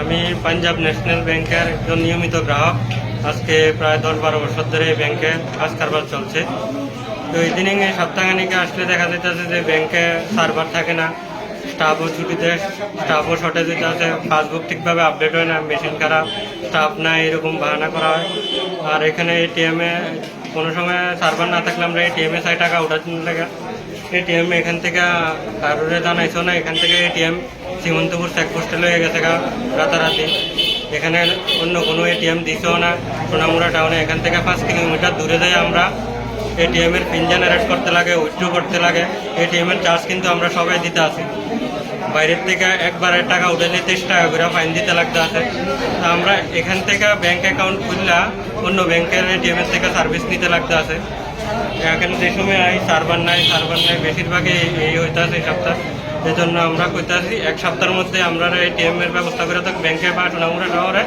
আমি পাঞ্জাব ন্যাশনাল ব্যাংকের একজন নিয়মিত গ্রাহক। আজকে প্রায় দশ বারো বছর ধরে এই ব্যাংকে কাজ কারবার চলছে। তো এই সপ্তাহখানিকে আসলে দেখা যাইতেছে যে ব্যাংকে সার্ভার থাকে না, স্টাফও ছুটিতে স্টাফও শর্টেজ হইতে আছে পাসবুক ঠিকভাবে আপডেট হয় না, মেশিন খারাপ, স্টাফ নাই, এরকম বাহানা করা হয়। আর এখানে এটিএমে কোনো সময় সার্ভার না থাকলে আমরা এটিএমে ছয় টাকা ওঠার জন্য এটিএম এখান থেকে কারোরে জানাইছো না, এখান থেকে এটিএম সীমন্তপুর চেকপোস্টে লয়ে গেছে গা, রাতারাতি। এখানে অন্য কোনো এটিএম দিছেও না। সোনামুড়া টাউনে এখান থেকে পাঁচ কিলোমিটার দূরে যাই আমরা। এটিএম এর পিন জেনারেট করতে লাগে উইথড্র করতে লাগে। এটিএম এর চার্জ কিন্তু আমরা সবাই দিতে আসি বাইরের থেকে একবারের টাকা উঠাইলে তেইশ টাকা করে ফাইন দিতে লাগতে আছে। তা আমরা এখান থেকে ব্যাংক অ্যাকাউন্ট খুললা, অন্য ব্যাংকের এটিএম এর থেকে সার্ভিস নিতে লাগতে আছে। এখানে যে সময় আই সার্ভার নাই সার্ভার নাই, বেশিরভাগই এই হইতে আছে এই সপ্তাহ। এই জন্য আমরা কইতে আছি এক সপ্তাহের মধ্যে আমরা এটিএম এর ব্যবস্থা করে থাকি ব্যাংকে বা সোনামুড়া শহরে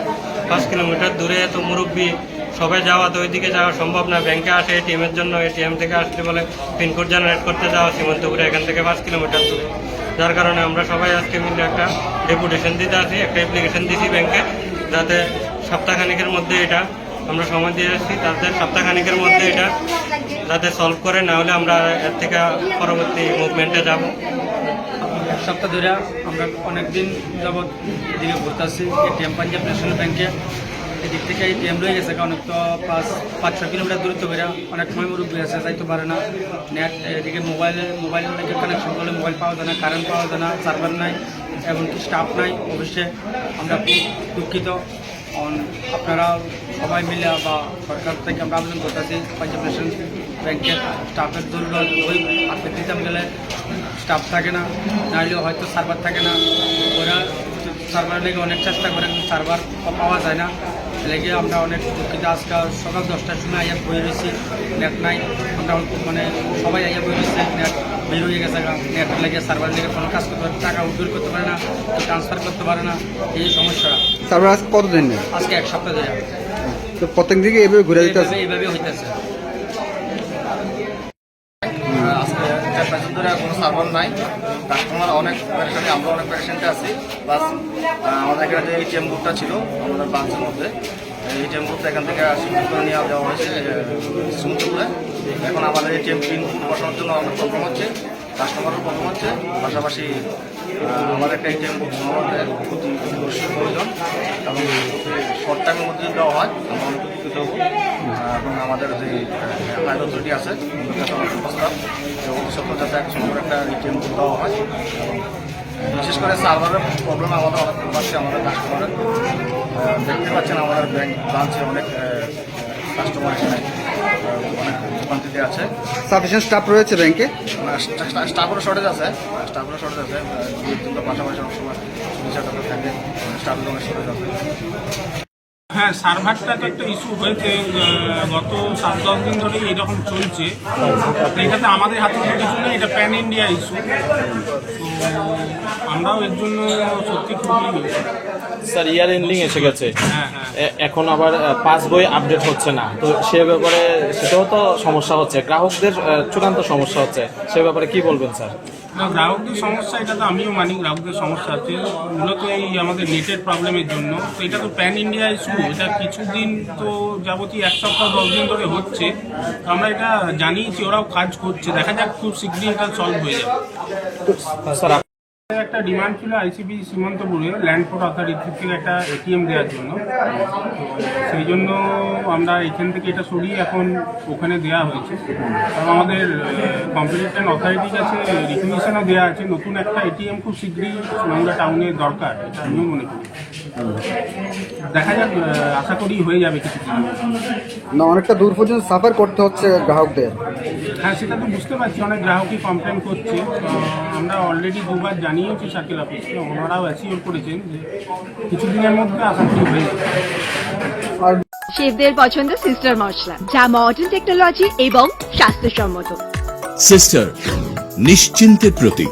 পাঁচ কিলোমিটার দূরে তো মুরব্বী সবাই যাওয়া তো ওইদিকে যাওয়া সম্ভব না। ব্যাংকে আসে এটিএম এর জন্য এটিএম থেকে আসতে বলে পিনকোড জেনারেট করতে যাওয়া সীমান্তপুরে এখান থেকে পাঁচ কিলোমিটার দূরে। যার কারণে আমরা সবাই আজকে মিলে একটা ডেপুটেশন দিতে আছি একটা অ্যাপ্লিকেশন দিছি ব্যাংকে, যাতে সপ্তাহখানিকের মধ্যে এটা আমরা সময় দিয়ে আসছি। তাদের সপ্তাহখানিকের মধ্যে এটা যাতে সলভ করে, না হলে আমরা এর থেকে পরবর্তী মুভমেন্টে যাব। সপ্তাহ ধরে আমরা অনেক দিন যাবৎ এদিকে ঘুরতে আসছি। এটিএম পাঞ্জাব ন্যাশনাল ব্যাংকে। এদিক থেকে এটিএম রয়ে গেছে অনেক তো পাঁচ পাঁচ ছ কিলোমিটার দূরত্ব করে অনেক সময় মুরব্বী আছে, যাইতে পারে না। নেট, এদিকে মোবাইলে, মোবাইল থেকে কানেকশন করলে মোবাইল পাওয়া যায় না কারেন্ট পাওয়া যায় না সার্ভার নাই, এমনকি স্টাফ নাই। অবশ্যই আমরা খুব দুঃখিত। আপনারা সবাই মিলে বা সরকার থেকে আমরা আবেদন করতেছি। পাঞ্জাব ন্যাশনাল ব্যাংকের স্টাফের জন্য ওই আপনি দিতাম গেলে স্টাফ থাকে না নাহলেও হয়তো সার্ভার থাকে না। ওরা সার্ভার লেগে অনেক চেষ্টা করে কিন্তু সার্ভার পাওয়া যায় না। লেগে আমরা অনেক দুঃখিত। আজকে সকাল দশটার সময় আইয়া বই রয়েছি নেট নাই। আমরা মানে সবাই আইয়া বই রয়েছে নেট বের হয়ে গেছে নেট লেগে সার্ভার লেগে কোনো কাজ করতে পারে টাকা উদ্ধার করতে পারে না ট্রান্সফার করতে পারে না। এই সমস্যাটা। তারপর আজকে কতদিন নেই? আজকে এক সপ্তাহ ধরে। তো প্রত্যেক দিকে এভাবে ঘুরে যেতে দিন ধরে কোনো নাই। কাস্টমার অনেক আমরা অনেক আছি। প্লাস আমাদের এখানে যে এটিএম ছিল, আমাদের মধ্যে এটিএম এখান থেকে নিয়ে হয়েছে এখন আমাদের এটিএম পিন বসানোর জন্য অনেক প্রবলেম হচ্ছে, কাস্টমারও প্রবলেম হচ্ছে, পাশাপাশি আহ, আমাদের একটা এটিএম বুথ আমাদের প্রতি অবশ্যই প্রয়োজন এবং শর্ট টাইমের মধ্যে দেওয়া হয় আমরা উপকৃত হব। এবং আমাদের যে ফাইল অথরিটি আছে ওদের কাছে প্রস্তাব যে অতি যাতে এক সুন্দর একটা বুথ দেওয়া হয়। বিশেষ করে সার্ভারের প্রবলেম আমাদের অনেক পাচ্ছে আমাদের কাস্টমারের দেখতে পাচ্ছেন আমাদের ব্যাংক ব্রাঞ্চে অনেক কাস্টমার এখানে। দোকানটিতে আছে। সাফিসিয়েন্ট স্টাফ রয়েছে ব্যাংকে স্টাফেরও শর্টেজ আছে। স্টাফেরও শর্টেজ আছে। দুটো পাশাপাশি অনেক সময় দুই চারটা করে থাকে। স্টাফের শর্টেজ আছে। হ্যাঁ সার্ভারটা তো একটা ইস্যু হয়েছে গত সাত দশ দিন ধরে এরকম চলছে। এটাতে আমাদের হাতে কোনো কিছু নেই এটা প্যান ইন্ডিয়া ইস্যু তো আমরাও এর জন্য সত্যি খুবই স্যার ইয়ার এন্ডিং এসে গেছে। হ্যাঁ হ্যাঁ। এখন আবার পাস বই আপডেট হচ্ছে না। তো সে ব্যাপারে সেটাও তো সমস্যা হচ্ছে। গ্রাহকদের চূড়ান্ত সমস্যা হচ্ছে। সে ব্যাপারে কি বলবেন স্যার? না গ্রাহকদের সমস্যা এটা তো আমিও মানি গ্রাহকদের সমস্যা। আছে মূলত এই আমাদের নেটের প্রবলেমের জন্য তো এটা তো প্যান ইন্ডিয়া ইস্যু এটা কিছুদিন তো যাবতীয় এক সপ্তাহ দশ দিন ধরে হচ্ছে। তো আমরা এটা জানিয়েছি ওরাও কাজ করছে। দেখা যাক খুব শীঘ্রই এটা সলভ হয়ে যাবে। একটা ডিমান্ড ছিল আইসিবি সীমান্তপুরে ল্যান্ড পোর্ট অথরিটি থেকে একটা এটিএম দেওয়ার জন্য। সেই জন্য আমরা এখান থেকে এটা সরিয়ে এখন ওখানে দেওয়া হয়েছে। কারণ আমাদের কম্পিটিশন অথরিটির কাছে রিকগনিশনও দেওয়া আছে। নতুন একটা এটিএম খুব শীঘ্রই সোনামুড়া টাউনে দরকার এটা আমিও মনে করি। দেখা যাক আশা করি হয়ে যাবে কিছু না অনেকটা দূর পর্যন্ত সাফার করতে হচ্ছে গ্রাহকদের। হ্যাঁ সেটা তো বুঝতে পারছি অনেক গ্রাহকই কমপ্লেন করছে। আমরা অলরেডি দুবার জানিয়েছি সার্কেল অফিসকে ওনারাও অ্যাসিওর করেছেন যে কিছুদিনের মধ্যে আশা করি হয়ে যাবে। আর শেফদের পছন্দ সিস্টার মশলা যা মডার্ন টেকনোলজি এবং স্বাস্থ্যসম্মত। সিস্টার নিশ্চিন্তের প্রতীক।